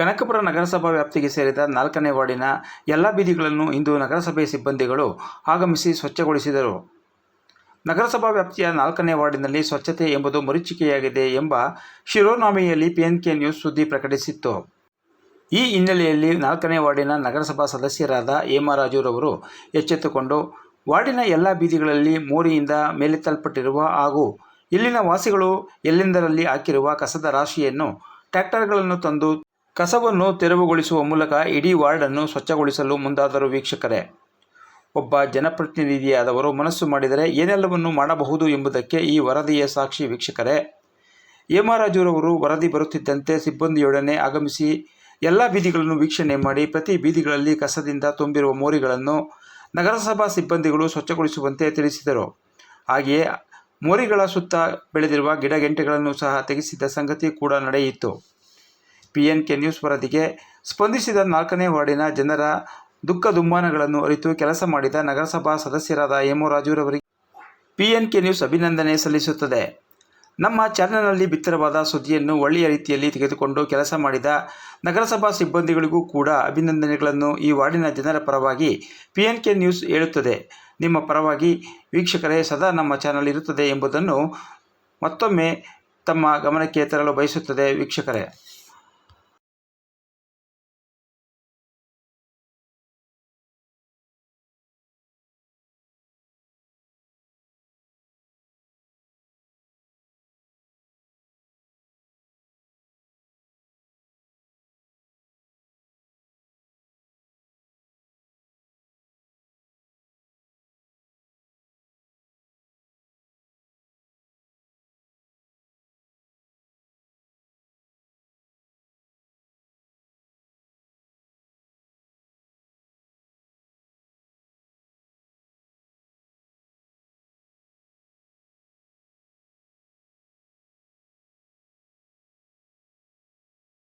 ಕನಕಪುರ ನಗರಸಭಾ ವ್ಯಾಪ್ತಿಗೆ ಸೇರಿದ ನಾಲ್ಕನೇ ವಾರ್ಡಿನ ಎಲ್ಲ ಬೀದಿಗಳನ್ನು ಇಂದು ನಗರಸಭೆ ಸಿಬ್ಬಂದಿಗಳು ಆಗಮಿಸಿ ಸ್ವಚ್ಛಗೊಳಿಸಿದರು. ನಗರಸಭಾ ವ್ಯಾಪ್ತಿಯ ನಾಲ್ಕನೇ ವಾರ್ಡಿನಲ್ಲಿ ಸ್ವಚ್ಛತೆ ಎಂಬುದು ಮರೀಚಿಕೆಯಾಗಿದೆ ಎಂಬ ಶಿರೋನಾಮೆಯಲ್ಲಿ ಪಿಎನ್ಕೆ ನ್ಯೂಸ್ ಸುದ್ದಿ ಪ್ರಕಟಿಸಿತ್ತು. ಈ ಹಿನ್ನೆಲೆಯಲ್ಲಿ ನಾಲ್ಕನೇ ವಾರ್ಡಿನ ನಗರಸಭಾ ಸದಸ್ಯರಾದ ಹೇಮರಾಜುರವರು ಎಚ್ಚೆತ್ತುಕೊಂಡು, ವಾರ್ಡಿನ ಎಲ್ಲ ಬೀದಿಗಳಲ್ಲಿ ಮೋರಿಯಿಂದ ಮೇಲೆತ್ತಲ್ಪಟ್ಟಿರುವ ಹಾಗೂ ಇಲ್ಲಿನ ವಾಸಿಗಳು ಎಲ್ಲೆಂದರಲ್ಲಿ ಹಾಕಿರುವ ಕಸದ ರಾಶಿಯನ್ನು ಟ್ರ್ಯಾಕ್ಟರ್ಗಳನ್ನು ತಂದು ಕಸವನ್ನು ತೆರವುಗೊಳಿಸುವ ಮೂಲಕ ಇಡೀ ವಾರ್ಡನ್ನು ಸ್ವಚ್ಛಗೊಳಿಸಲು ಮುಂದಾದರು ವೀಕ್ಷಕರೇ. ಒಬ್ಬ ಜನಪ್ರತಿನಿಧಿಯಾದವರು ಮನಸ್ಸು ಮಾಡಿದರೆ ಏನೆಲ್ಲವನ್ನು ಮಾಡಬಹುದು ಎಂಬುದಕ್ಕೆ ಈ ವರದಿಯ ಸಾಕ್ಷಿ ವೀಕ್ಷಕರೇ. ಹೇಮರಾಜುರವರು ವರದಿ ಬರುತ್ತಿದ್ದಂತೆ ಸಿಬ್ಬಂದಿಯೊಡನೆ ಆಗಮಿಸಿ ಎಲ್ಲ ಬೀದಿಗಳನ್ನು ವೀಕ್ಷಣೆ ಮಾಡಿ ಪ್ರತಿ ಬೀದಿಗಳಲ್ಲಿ ಕಸದಿಂದ ತುಂಬಿರುವ ಮೋರಿಗಳನ್ನು ನಗರಸಭಾ ಸಿಬ್ಬಂದಿಗಳು ಸ್ವಚ್ಛಗೊಳಿಸುವಂತೆ ತಿಳಿಸಿದರು. ಹಾಗೆಯೇ ಮೋರಿಗಳ ಸುತ್ತ ಬೆಳೆದಿರುವ ಗಿಡಗೆಂಟೆಗಳನ್ನು ಸಹ ತೆಗೆಸಿದ ಸಂಗತಿ ಕೂಡ ನಡೆಯಿತು. ಪಿ ಎನ್ ಕೆ ನ್ಯೂಸ್ ವರದಿಗೆ ಸ್ಪಂದಿಸಿದ ನಾಲ್ಕನೇ ವಾರ್ಡಿನ ಜನರ ದುಃಖ ದುಮ್ಮಾನಗಳನ್ನು ಅರಿತು ಕೆಲಸ ಮಾಡಿದ ನಗರಸಭಾ ಸದಸ್ಯರಾದ ಹೇಮರಾಜುರವರಿಗೆ ಪಿ ಎನ್ ಕೆ ನ್ಯೂಸ್ ಅಭಿನಂದನೆ ಸಲ್ಲಿಸುತ್ತದೆ. ನಮ್ಮ ಚಾನಲ್ನಲ್ಲಿ ಬಿತ್ತರವಾದ ಸುದ್ದಿಯನ್ನು ಒಳ್ಳೆಯ ರೀತಿಯಲ್ಲಿ ತೆಗೆದುಕೊಂಡು ಕೆಲಸ ಮಾಡಿದ ನಗರಸಭಾ ಸಿಬ್ಬಂದಿಗಳಿಗೂ ಕೂಡ ಅಭಿನಂದನೆಗಳನ್ನು ಈ ವಾರ್ಡಿನ ಜನರ ಪರವಾಗಿ ಪಿ ಎನ್ ಕೆ ನ್ಯೂಸ್ ಹೇಳುತ್ತದೆ. ನಿಮ್ಮ ಪರವಾಗಿ ವೀಕ್ಷಕರೇ ಸದಾ ನಮ್ಮ ಚಾನಲ್ ಇರುತ್ತದೆ ಎಂಬುದನ್ನು ಮತ್ತೊಮ್ಮೆ ತಮ್ಮ ಗಮನಕ್ಕೆ ತರಲು ಬಯಸುತ್ತದೆ ವೀಕ್ಷಕರೇ.